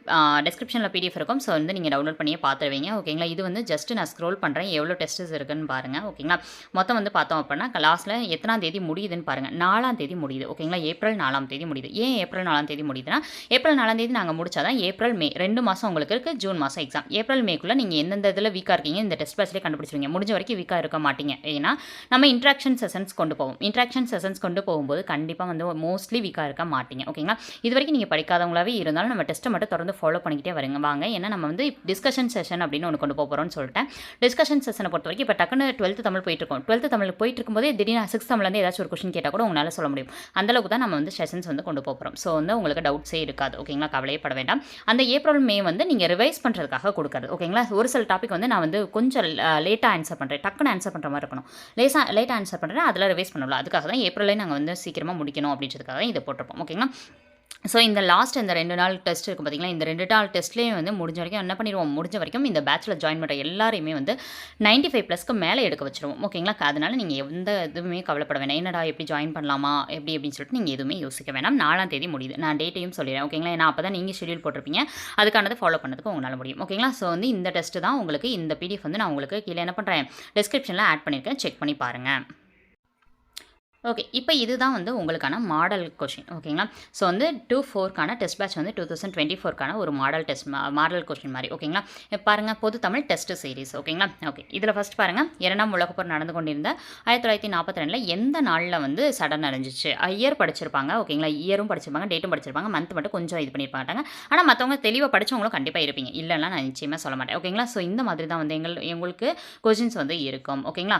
டிஸ்கிரிப்ஷனில் பிடிஎஃப் இருக்கும். ஸோ வந்து நீங்கள் டவுன்லோட் பண்ணியே பார்த்துருவீங்க ஓகேங்களா இது வந்து ஜஸ்ட் நான் ஸ்க்ரோல் பண்ணுறேன் எவ்வளோ டெஸ்ட்ஸ் இருக்குன்னு பாருங்கள் ஓகேங்களா மொத்தம் வந்து பார்த்தோம் அப்படின்னா லாஸ்ட்டில் எத்தனாம் தேதி முடியுதுன்னு பாருங்கள் நாலாம் தேதி முடியுது. ஓகேங்களா ஏப்ரல் நாலாம் தேதி முடியுது. ஏன் ஏப்ரல் நாலாம் தேதி முடியுதுன்னா ஏப்ரல் நாலாம் தேதி நாங்கள் முடிச்சாதான் ஏப்ரல் மே ரெண்டு மாதம் உங்களுக்கு இருக்குது ஜூன் மாதம் எக்ஸாம் ஏப்ரல் மேக்குள்ளே நீங்கள் எந்தெந்த இதில் வீக்காக இருக்கீங்க இந்த டெஸ்ட் பேட்ச்லேயே கண்டுபிடிச்சிருவீங்க. முடிஞ்ச வரைக்கும் வீக்காக இருக்க மாட்டீங்க. ஏன்னா நம்ம இன்ட்ராக்ஷன் செஷன்ஸ் கொண்டு போவோம். இன்ட்ராக்ஷன் செஷன்ஸ் கொண்டு போகும்போது கண்டிப்பாக வந்து மோஸ்ட்லி வீக்காக இருக்க மாட்டீங்க. ஓகேங்களா இது வரைக்கும் நீங்கள் படிக்காதவங்களாவே இருந்தாலும் நம்ம டெஸ்ட்டை மட்டும் தொடர்ந்து ஃபாலோ பண்ணிக்கிட்டே வருங்க. வாங்க ஏன்னா நம்ம வந்து டிஸ்கஷன் செஷன் அப்படின்னு ஒன்று கொண்டு போக போகிறோம்னு சொல்லிட்டேன். டிஸ்கஷன் செஷனை பொறுத்த வரைக்கும் இப்போ டக்குன்னு டுவெல்த்து தமிழ் போயிட்டு இருக்கோம். டுவெல்த்து தமிழ் போயிட்டு இருக்கும்போது திடீர்னு சிக்ஸ் தமிழ்லேருந்து ஏதாச்சும் ஒரு கொஷின் கேட்டால் கூட உங்களால் சொல்ல முடியும். அந்தளவுக்கு தான் நம்ம வந்து செஷன்ஸ் வந்து கொண்டு போகிறோம் ஸோ வந்து உங்களுக்கு டவுட்ஸே இருக்காது. ஓகேங்களா கவலையப்பட வேண்டாம். அந்த ஏப்ரல் மே வந்து நீங்கள் ரிவைஸ் பண்ணுறதுக்காக கொடுக்குறது. ஓகேங்களா ஒரு சில டாபிக் வந்து நான் வந்து கொஞ்சம் லேட்டாக ஆன்சர் பண்ணுறேன் டக்குன்னு ஆன்சர் பண்ணுற மாதிரி இருக்கணும். லேசாக லேட்டாக ஆன்சர் பண்ணுறேன் அதில் ரிவைஸ் பண்ணலாம் அதுக்காக தான் ஏப்ரலே நாங்கள் வந்து சீக்கிரமாக முடிக்கணும் அப்படின்றதுக்காக தான் இதை போட்டிருப்போம். ஓகேங்களா ஸோ இந்த லாஸ்ட் இந்த ரெண்டு நாள் டெஸ்ட் இருக்குது பார்த்தீங்களா இந்த ரெண்டு நாள் டெஸ்ட்லேயும் வந்து முடிஞ்ச வரைக்கும் என்ன பண்ணிடுவோம்? முடிஞ்ச வரைக்கும் இந்த பேச்சில் ஜாயின் பண்ணுற எல்லாரையுமே வந்து நைன்ட்டி ஃபைவ் ப்ளஸ்க்கு மேலே எடுக்க வச்சிருவோம். ஓகேங்களா அதனால் நீங்கள் எந்த இதுவுமே கவலைப்பட வேணாம். என்னடா எப்படி ஜாயின் பண்ணலாமா? எப்படி அப்படின்னு சொல்லிட்டு நீங்கள் எதுவுமே யோசிக்க வேணாம். நாலாம் தேதி முடியுது. நான் டேட்டையும் சொல்லிடுறேன். ஓகேங்களா ஏன்னா அப்போ தான் நீங்கள் ஷெடியூல் போட்டிருப்பீங்க. அதுக்கானது ஃபாலோ பண்ணதுக்கு உங்களால் முடியும். ஓகேங்களா ஸோ வந்து இந்த டெஸ்ட்டு தான் உங்களுக்கு இந்த பிடிஎஃப் வந்து நான் உங்களுக்கு கீழே என்ன பண்ணுறேன் டிஸ்கிரிப்ஷனில் ஆட் பண்ணியிருக்கேன். செக் பண்ணி பாருங்கள் ஓகே இப்போ இதுதான் வந்து உங்களுக்கான மாடல் கொஷின் ஓகேங்களா ஸோ வந்து டூ ஃபோர்க்கான டெஸ்ட் பேட்ச் வந்து டூ தௌசண்ட் டுவெண்ட்டி ஃபோர்க்கான ஒரு மாடல் டெஸ்ட் மாடல் கொஷின் மாதிரி ஓகேங்களா இப்போ பாருங்கள் பொது தமிழ் டெஸ்ட் சீரிஸ் ஓகேங்களா ஓகே இதில் ஃபஸ்ட் பாருங்கள் இரண்டாம் உலகப்போர் நடந்து கொண்டிருந்த ஆயிரத்தி தொள்ளாயிரத்தி நாற்பத்தி ரெண்டில் எந்த நாளில் வந்து சடன் அடைஞ்சிச்சு? இயர் படிச்சிருப்பாங்க ஓகேங்களா இயரும் படிச்சிருப்பாங்க டேட்டும் படிச்சிருப்பாங்க மந்த் மட்டும் கொஞ்சம் இது பண்ணியிருப்பாங்க ஆனால் மற்றவங்க தெளிவாக படித்தவங்களும் கண்டிப்பாக இருப்பீங்க. இல்லைன்னா நான் நிச்சயமாக சொல்ல மாட்டேன் ஓகேங்களா ஸோ இந்த மாதிரி தான் வந்து எங்கள் எங்களுக்கு கொஷின்ஸ் வந்து இருக்கும் ஓகேங்களா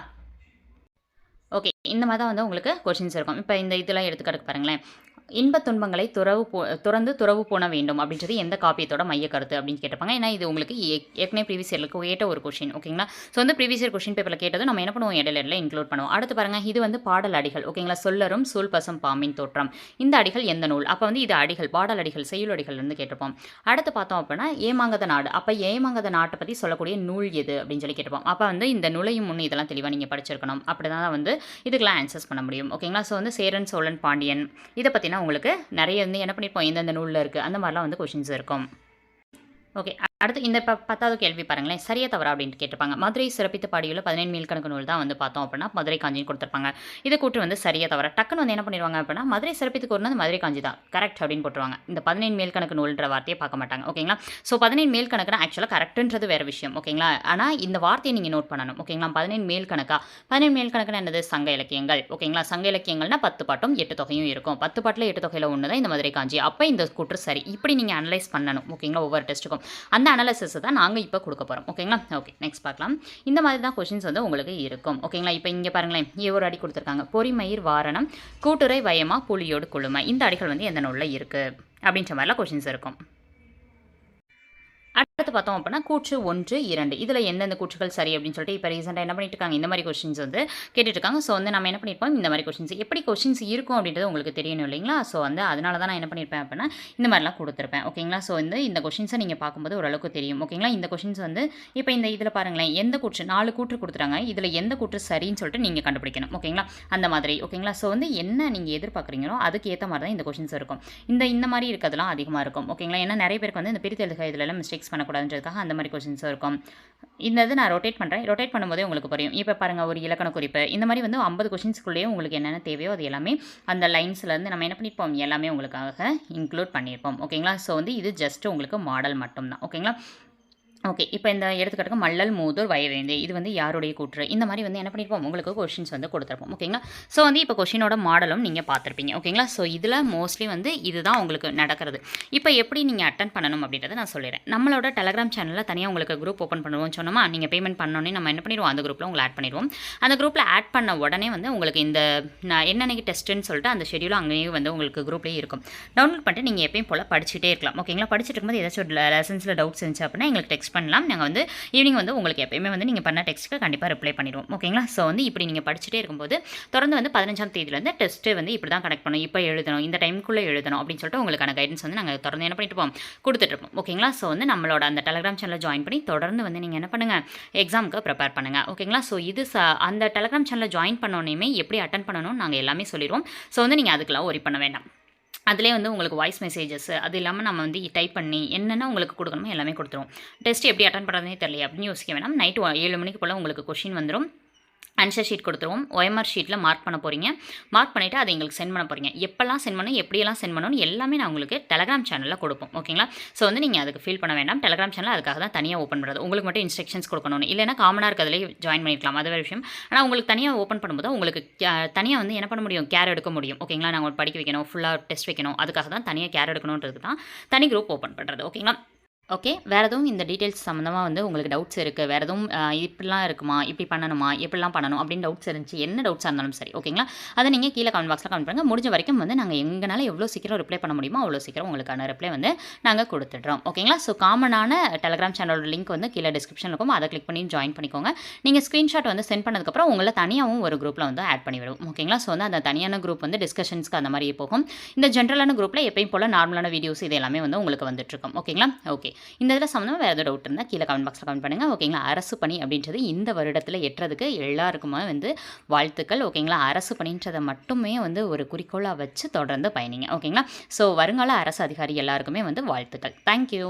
ஓகே இந்த மாதிரி தான் வந்து உங்களுக்கு கொஷின்ஸ் இருக்கும். இப்போ இந்த இதெல்லாம் எடுத்துக்கிட்டு பாருங்களேன். இன்பத் துன்பங்களை துறவு போ துறந்து துறவு போன வேண்டும் அப்படின்றது எந்த காப்பியத்தோட மைய கருத்து அப்படின்னு கேட்டிருப்பாங்க. ஏன்னா இது உங்களுக்கு ஏ- ஏற்கனவே ப்ரீவியஸ் இயருக்கு கேட்ட ஒரு கொஷின் ஓகேங்களா ஸோ வந்து ப்ரீவியஸ் இயர் கொஷின் பேப்பரில் கேட்டது நம்ம என்ன பண்ணுவோம்? இடையில இடையில இன்க்ளூட் பண்ணுவோம். அடுத்து பாருங்க இது வந்து பாடல் அடிகள் ஓகேங்களா சொல்லரும் சூல்பசம் பாம்பின் தோற்றம். இந்த அடிகள் எந்த நூல்? அப்போ வந்து இது அடிகள் பாடல் அடிகள் செய்யுள் அடிகள் கேட்டிருப்போம். அடுத்து பார்த்தோம் அப்படின்னா ஏமாங்கத நாடு. அப்போ ஏமாங்கத நாட்டை பற்றி சொல்லக்கூடிய நூல் எது அப்படின்னு சொல்லி கேட்டிருப்போம். அப்போ வந்து இந்த நுழையும் முன்னு இதெல்லாம் தெளிவாக நீங்கள் படிச்சிருக்கணும். அப்படி தான் வந்து இதுக்கெல்லாம் ஆன்சர்ஸ் பண்ண முடியும் ஓகேங்களா ஸோ வந்து சேரன் சோழன் பாண்டியன் இதை பற்றினா உங்களுக்கு நிறைய வந்து என்ன பண்ணியிருப்போம் எந்தெந்த நூலில் இருக்குது அந்த மாதிரிலாம் வந்து கொஷின்ஸ் இருக்கும். ஓகே அடுத்து இந்த ப பத்தாவது கேள்வி பாருங்களேன். சரியா தவறா அப்படின்ட்டு கேட்டிருப்பாங்க. மதுரை சிறப்பித்து பாடியுள்ள பதினேழு மேல்கணக்கு நூல் தான் வந்து பார்த்தோம் அப்படின்னா மதுரை காஞ்சின்னு கொடுத்துருப்பாங்க. இது கூட்டு வந்து சரியா தவறா. டக்குன்னு வந்து என்ன பண்ணிடுவாங்க அப்படின்னா மதுரை சிறப்பித்து கூறினது மதுரை காஞ்சி தான். கரெக்ட் அப்படின்னு போட்டுருவாங்க. இந்த பதினேழு மேல்கணக்கு நூல்ன்ற வார்த்தையை பார்க்க மாட்டாங்க. ஓகேங்களா ஸோ பதினேழு மேல் கணக்குனா ஆக்சுவலாக கரெக்டுன்றது வேறு விஷயம். ஓகேங்களா ஆனால் இந்த வார்த்தையை நீங்கள் நோட் பண்ணணும். ஓகேங்களா பதினேழு மேல் கணக்கா? பதினேழு மேல் கணக்குனா என்னது? சங்க இலக்கியங்கள். ஓகேங்களா சங்க இலக்கியங்கள்னா பத்து பாட்டும் எட்டு தொகையும் இருக்கும். பத்து பாட்டில் எட்டு தொகையில் ஒன்று தான் இந்த மதுரை காஞ்சி. அப்போ இந்த கூற்று சரி. இப்படி நீங்கள் அனலைஸ் பண்ணணும். ஓகேங்களா ஒவ்வொரு டெஸ்ட்டுக்கும் அந்த அனாலிசிஸ் தான் நாங்கள் இப்போ கொடுக்க போகிறோம் ஓகேங்களா ஓகே நெக்ஸ்ட் பார்க்கலாம். இந்த மாதிரி தான் கொஷின்ஸ் வந்து உங்களுக்கு இருக்கும். ஓகேங்களா இப்போ இங்கே பாருங்களேன். ஒரு அடி கொடுத்துருக்காங்க. பொறிமயிர் வாரணம் கூட்டுரை வயமா புலியோடு குழுமை. இந்த அடிகள் வந்து எந்த நூலில் இருக்குது அப்படின்ற மாதிரிலாம் கொஷின்ஸ் இருக்கும். அடுத்து பார்த்தோம் அப்படின்னா கூற்று ஒன்று இரண்டு. இதில் எந்தெந்த கூற்றுகள் சரி அப்படின்னு சொல்லிட்டு இப்போ ரீசெண்டாக என்ன பண்ணிட்டு இருக்காங்க இந்த மாதிரி கொஷின்ஸ் வந்து கேட்டுட்டு இருக்காங்க ஸோ வந்து நம்ம என்ன பண்ணியிருப்போம் இந்த மாதிரி கொஷின்ஸ் எப்படி கொஷின்ஸ் இருக்கும் அப்படின்றது உங்களுக்கு தெரியணும் இல்லைங்களா? ஸோ வந்து அதனால தான் நான் என்ன பண்ணியிருப்பேன் அப்படின்னா இந்த மாதிரிலாம் கொடுத்துருப்பேன். ஓகேங்களா? ஸோ வந்து இந்த கொஷின்ஸை நீங்கள் பார்க்கும்போது ஓரளவுக்கு தெரியும். ஓகேங்களா? இந்த கொஷின்ஸ் வந்து இப்போ இந்த இதில் பாருங்களேன். எந்த கூற்று? நாலு கூற்று கொடுத்துறாங்க இதில் எந்த கூற்று சரின்னு சொல்லிட்டு நீங்கள் கண்டுபிடிக்கணும். ஓகேங்களா? அந்த மாதிரி. ஓகேங்களா? ஸோ வந்து என்ன நீங்கள் எதிர்பார்க்குறீங்களோ அதுக்கு ஏற்ற மாதிரி தான் இந்த கொஷின்ஸ் இருக்கும். இந்த இந்த மாதிரி இருக்கிறதுலாம் அதிகமாக இருக்கும். ஓகேங்களா? ஏன்னா நிறைய பேருக்கு வந்து இந்த பிரித்தெழுக இதில் மிஸ்டேக்ஸ் பண்ண பண்ணக்கூடாதுன்றதுக்காக அந்த மாதிரி கொஷின்ஸும் இருக்கும். இந்த இது நான் ரொட்டேட் பண்ணுறேன் ரொட்டேட் பண்ணும்போதே உங்களுக்கு புரியும். இப்போ பாருங்கள் ஒரு இலக்கண குறிப்பு. இந்த மாதிரி வந்து ஐம்பது கொஷின்ஸ்குள்ளேயே உங்களுக்கு என்னென்ன தேவையோ அது எல்லாமே அந்த லைன்ஸ்லேருந்து நம்ம என்ன பண்ணியிருப்போம்? எல்லாமே உங்களுக்காக இன்க்ளூட் பண்ணியிருப்போம். ஓகேங்களா ஸோ வந்து இது ஜஸ்ட் உங்களுக்கு மாடல் மட்டும்தான். ஓகேங்களா ஓகே இப்போ இந்த எடுத்துக்காட்டுக்கு மல்லல் மூதூர் வயவேந்தே இது வந்து யாருடைய கூற்று? இந்த மாதிரி வந்து என்ன பண்ணியிருப்போம் உங்களுக்கு கொஷின்ஸ் வந்து கொடுத்துருப்போம். ஓகேங்களா ஸோ வந்து இப்போ கொஷினோட மாடலும் நீங்கள் பார்த்துருப்பீங்க. ஓகேங்களா ஸோ இதில் மோஸ்ட்லி வந்து இதுதான் உங்களுக்கு நடக்கிறது. இப்போ எப்படி நீங்கள் அட்டன் பண்ணணும் அப்படின்றத நான் சொல்லிடுறேன். நம்மளோட டெலகிராம் சேனலில் தனியாக உங்களுக்கு குரூப் ஓப்பன் பண்ணுவோம் சொன்னோமா? நீங்கள் பேமெண்ட் பண்ணோன்னே நம்ம என்ன பண்ணிடுவோம்? அந்த குரூப்பில் உங்களை ஆட் பண்ணிடுவோம். அந்த குரூப்பில் ஆட் பண்ண உடனே வந்து உங்களுக்கு இந்த நான் என்னென்னைக்கு டெஸ்ட்டுன்னு சொல்லிட்டு அந்த ஷெடியூல் அங்கேயே வந்து உங்களுக்கு குரூப்லேயே இருக்கும். டவுன்லோட் பண்ணிட்டு நீங்கள் எப்பயும் போல் படிச்சுட்டே இருக்கலாம். ஓகேங்களா படிச்சுட்டு இருக்கும்போது ஏதாச்சும் ஒரு லெசன்ஸில் டவுட்ஸ் இருந்துச்சு அப்படின்னா எங்களுக்கு டெக்ஸ்ட் பண்ணலாம். நாங்கள் வந்து ஈவினிங் வந்து உங்களுக்கு எப்பயுமே வந்து நீங்கள் பண்ண டெக்ஸ்ட்டுக்கு கண்டிப்பாக ரிப்ளை பண்ணிடுவோம். ஓகேங்களா ஸோ வந்து இப்படி நீங்கள் படிச்சுட்டே இருக்கும்போது தொடர்ந்து வந்து பதினஞ்சாம் தேதியிலேருந்து டெஸ்ட்டு வந்து இப்படி தான் கனெக்ட் பண்ணணும். இப்போ எழுதணும் இந்த டைமுக்குள்ளே எழுதணும் அப்படின்னு சொல்லிட்டு உங்களுக்கான கைடன்ஸ் வந்து நாங்கள் தொடர்ந்து என்ன பண்ணிட்டு இருப்போம்? கொடுத்துட்ருப்போம் ஓகேங்களா ஸோ வந்து நம்மளோட அந்த டெலகிராம் சேனலில் ஜாயின் பண்ணி தொடர்ந்து வந்து நீங்கள் என்ன பண்ணுங்கள் எக்ஸாமுக்கு ப்ரிப்பேர் பண்ணுங்கள் ஓகேங்களா ஸோ இது ச அந்த டெலகிராம் சேனலில் ஜாயின் பண்ணோன்னே எப்படி அட்டன் பண்ணணும்னு நாங்கள் எல்லாமே சொல்லிடுவோம். ஸோ வந்து நீங்கள் அதுக்கெல்லாம் ஒரி பண்ண வேண்டாம். அதிலே வந்து உங்களுக்கு வாய்ஸ் மெசேஜஸ் அது இல்லாமல் நம்ம வந்து டைப் பண்ணி என்னென்ன உங்களுக்கு கொடுக்கணுமோ எல்லாமே கொடுத்துருவோம் டெஸ்ட் எப்படி அட்டன் பண்ணுறதுனே தெரியல அப்படின்னு யோசிக்க வேணாம். நைட்டு ஏழு மணிக்கு போல் உங்களுக்கு கொஷின் வந்துடும் ஆன்சர் ஷீட் கொடுத்துருவோம். ஒயம்ஆர் ஷீட்டில் மார்க் பண்ண போகிறீங்க மார்க் பண்ணிவிட்டு அதை எங்களுக்கு சென்ட் பண்ண போகிறீங்க எப்போல்லாம் சென்ட் பண்ணணும் எப்படியெல்லாம் சென்ட் பண்ணணும் எல்லாமே நான் உங்களுக்கு டெலகிராம் சேனலில் கொடுப்போம். ஓகேங்களா ஸோ வந்து நீங்கள் அதுக்கு ஃபீல் பண்ண வேண்டாம். டெலகிராம் சேனல் அதுக்காக தான் தனியாக ஓப்பன் பண்ணுறது உங்களுக்கு மட்டும் இன்ஸ்ட்ரக்ஷன்ஸ் கொடுக்கணும் இல்லைனா காமனாக இருக்கிறதுலே ஜாயின் பண்ணிக்கலாம். அது வேறு விஷயம். ஆனால் உங்களுக்கு தனியாக ஓப்பன் பண்ணும்போது உங்களுக்கு தனியாக வந்து என்ன பண்ண முடியும்? கேர் எடுக்க முடியும். ஓகேங்களா நாங்கள் படிக்க வைக்கணும் ஃபுல்லாக டெஸ்ட் வைக்கணும். அதுக்காக தான் தனியாக கேர் எடுக்கணுன்றது தான் தனி குரூப் ஓப்பன் பண்ணுறது ஓகேங்களா ஓகே வேறு எதுவும் இந்த டீட்டெயில்ஸ் சம்மந்தமாக வந்து உங்களுக்கு டவுட்ஸ் இருக்குது வேறு எதுவும் இப்படிலாம் இருக்குமா? இப்படி பண்ணணுமா? எப்படிலாம் பண்ணணும்? அப்படின்னு டவுட்ஸ் இருந்துச்சு. என்ன டவுட்ஸாக இருந்தாலும் சரி ஓகேங்களா அதை நீங்கள் கீழே கமெண்ட் பாக்ஸில் கமெண்ட் பண்ணுங்கள் முடிஞ்ச வரைக்கும் வந்து நாங்கள் எங்களால் எவ்வளோ சீக்கிரம் ரிப்ளை பண்ண முடியுமோ அவ்வளோ சீக்கிரம் உங்களுக்கான ரிப்ளை வந்து நாங்கள் கொடுத்துட்றோம். ஓகேங்களா ஸோ காமனான டெலகிராம் சேனலோட லிங்க் வந்து கீழே டிஸ்கிரிப்ஷன் இருக்கும். அதை கிளிக் பண்ணி ஜாயின் பண்ணிக்கோங்க. நீங்கள் ஸ்க்ரீன்ஷாட் வந்து சென்ட் பண்ணதுக்கப்புறம் உங்களை தனியாகவும் ஒரு குரூப்பில் வந்து ஆட் பண்ணிவிடும். ஓகேங்களா ஸோ வந்து அந்த தனியான குரூப் வந்து டிஸ்கஷன்ஸ்க்கு அந்த மாதிரி போகும். இந்த ஜென்ரலான குரூப்பில் எப்பயும் போல் நார்மலான வீடியோஸ் இது எல்லாமே வந்து உங்களுக்கு வந்துட்டுருக்கும். ஓகேங்களா ஓகே இந்த இதில் சம்மந்தமாக வேறு ஏதோ டவுட் இருந்தால் கீழே கமெண்ட் பாக்ஸில் கமெண்ட் பண்ணுங்கள் ஓகேங்களா? அரசு பணி அப்படின்றது இந்த வருடத்தில் எட்டுறதுக்கு எல்லாருக்குமே வந்து வாழ்த்துக்கள். ஓகேங்களா? அரசு பணின்றதை மட்டுமே வந்து ஒரு குறிக்கோளாக வச்சு தொடர்ந்து பயணிங்க. ஓகேங்களா? ஸோ வருங்கால அரசு அதிகாரி எல்லாருக்குமே வந்து வாழ்த்துக்கள். தேங்க்யூ